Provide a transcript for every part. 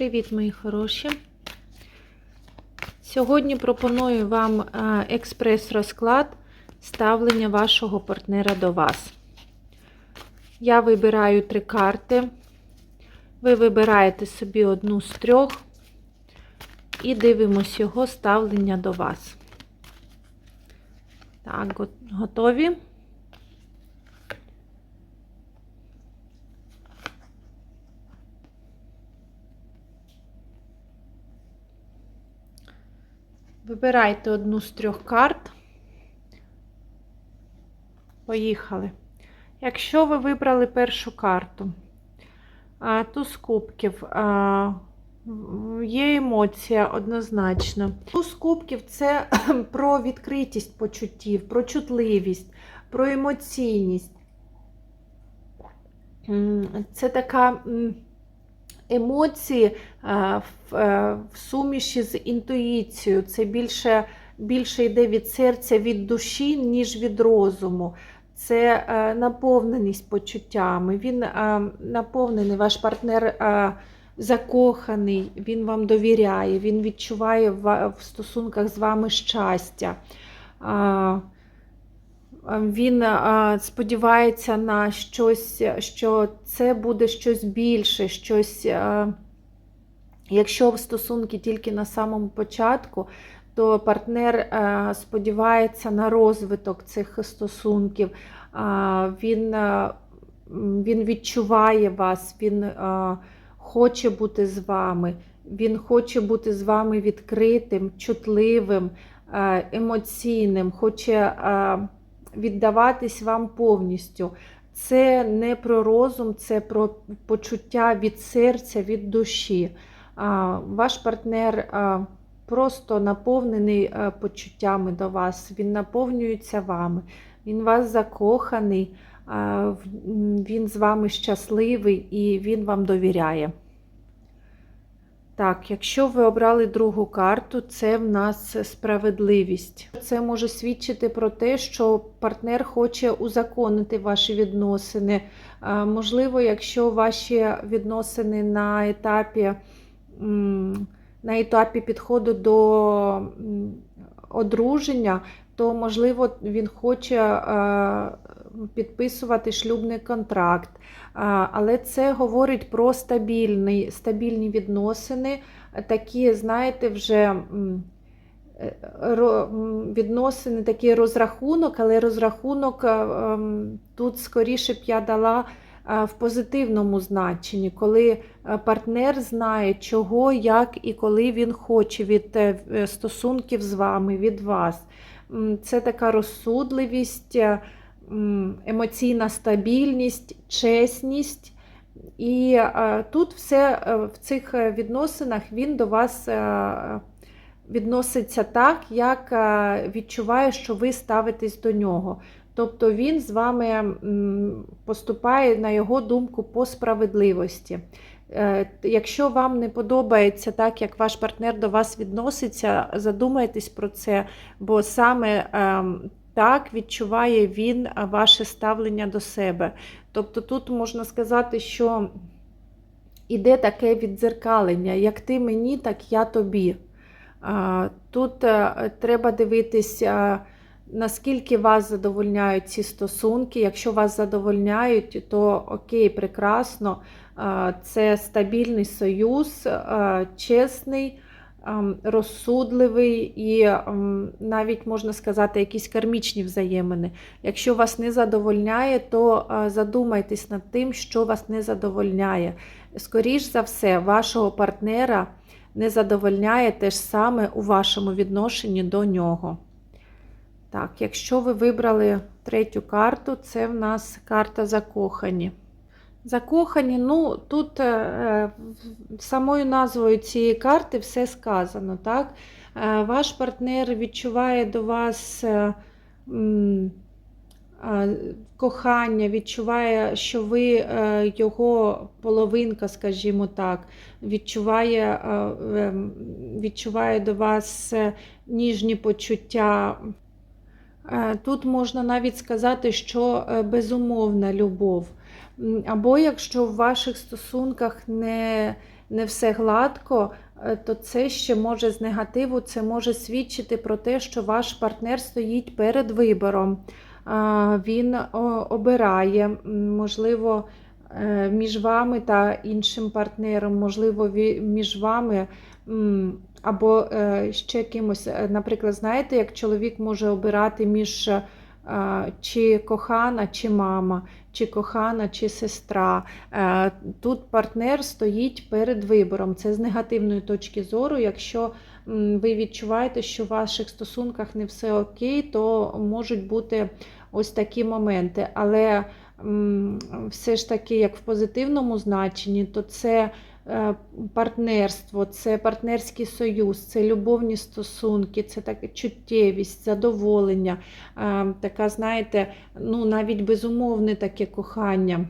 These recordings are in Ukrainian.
Привіт, мої хороші! Сьогодні пропоную вам е, експрес-розклад ставлення вашого партнера до вас. Я вибираю три карти. Ви вибираєте собі одну з трьох і дивимось його ставлення до вас. Так, го- готові? Вибирайте одну з трьох карт. Поїхали. Якщо ви вибрали першу карту, туз кубків, є емоція однозначно. Туз кубків це про відкритість почуттів, про чутливість, про емоційність. Це така емоції е, в, е, в суміші з інтуїцією. Це більше, більше йде від серця, від душі, ніж від розуму. Це е, наповненість почуттями. Він наповнений, ваш партнер закоханий, він вам довіряє, він відчуває в стосунках з вами щастя. А, він сподівається на щось, що це буде щось більше, щось. Якщо стосунки тільки на самому початку, то партнер е, сподівається на розвиток цих стосунків. Він, е, він відчуває вас, він е, хоче бути з вами, він хоче бути з вами відкритим, чутливим, е, емоційним, хоче е, віддаватись вам повністю. Це не про розум, це про почуття від серця, від душі. Ваш партнер просто наповнений почуттями до вас, він наповнюється вами, він вас закоханий, він з вами щасливий і він вам довіряє. Так, якщо ви обрали другу карту, це в нас справедливість. Це може свідчити про те, що партнер хоче узаконити ваші відносини. Можливо, якщо ваші відносини на етапі на етапі підходу до одруження, то, можливо, він хоче е, підписувати шлюбний контракт. Але це говорить про стабільний, стабільні відносини, такі, знаєте, вже е, відносини, такий розрахунок, але розрахунок е, ем, тут скоріше б я дала е, в позитивному значенні, коли партнер знає, чого, як і коли він хоче від стосунків з вами, від вас. Це така розсудливість, емоційна стабільність, чесність. І е, тут все е, в цих е, відносинах він до вас відноситься так, як відчуває, що ви ставитесь до нього. Тобто він з вами поступає, на його думку, по справедливості. Якщо вам не подобається так, як ваш партнер до вас відноситься, задумайтесь про це, бо саме ем, так відчуває він ваше ставлення до себе. Тобто тут можна сказати, що іде таке віддзеркалення, як ти мені, так я тобі. Тут е, треба дивитись, наскільки вас задовольняють ці стосунки. Якщо вас задовольняють, то окей, прекрасно. Це стабільний союз, чесний, ам, розсудливий і навіть можна сказати, якісь кармічні взаємини. Якщо вас не задовольняє, то а, задумайтесь над тим, що вас не задовольняє. Скоріш за все, вашого партнера не задовольняє те ж саме у вашому відношенні до нього. Так, якщо ви вибрали третю карту, це в нас карта закохані. Закохані, ну тут е, самою назвою цієї карти все сказано. так? Е, Ваш партнер відчуває до вас е, е, кохання, відчуває, що ви е, його половинка, скажімо так, відчуває, е, відчуває до вас е, ніжні почуття. Е, Тут можна навіть сказати, що е, безумовна любов. Або якщо в ваших стосунках не, не все гладко, е, то це ще може з негативу, це може свідчити про те, що ваш партнер стоїть перед вибором. Він обирає, можливо, е, між вами та іншим партнером, можливо, між вами. Або е, ще кимось, наприклад, знаєте, як чоловік може обирати між чи кохана, чи мама, чи кохана, чи сестра. Е, Тут партнер стоїть перед вибором. Це з негативної точки зору. Якщо ви відчуваєте, що в ваших стосунках не все окей, то можуть бути ось такі моменти. Але все ж таки, як в позитивному значенні, то це партнерство, це партнерський союз, це любовні стосунки, це така чуттєвість, задоволення, е, така, знаєте, ну навіть безумовне таке кохання.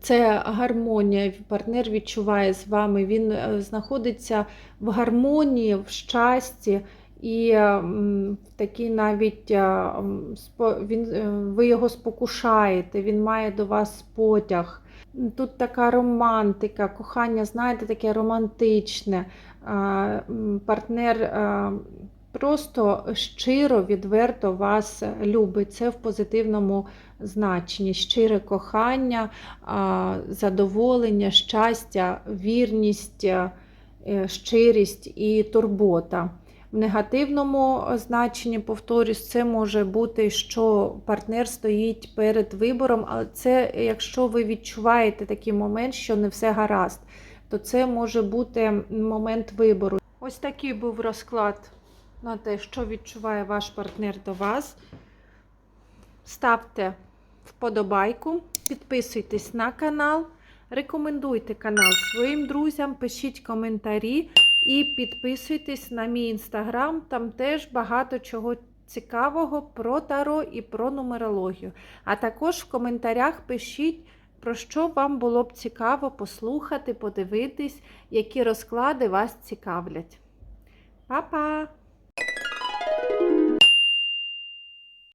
Це гармонія. Партнер відчуває з вами, він е, знаходиться в гармонії, в щасті. І такий навіть е, він, е, ви його спокушаєте, він має до вас потяг. Тут така романтика, кохання, знаєте, таке романтичне. Партнер просто щиро, відверто вас любить. Це в позитивному значенні. Щире кохання, задоволення, щастя, вірність, е, щирість і турбота. В негативному значенні, повторюсь, це може бути, що партнер стоїть перед вибором, але це якщо ви відчуваєте такий момент, що не все гаразд, то це може бути момент вибору. Ось такий був розклад на те, що відчуває ваш партнер до вас. Ставте вподобайку, підписуйтесь на канал, рекомендуйте канал своїм друзям, пишіть коментарі. І підписуйтесь на мій інстаграм, там теж багато чого цікавого про таро і про нумерологію. А також в коментарях пишіть, про що вам було б цікаво послухати, подивитись, які розклади вас цікавлять. Па-па!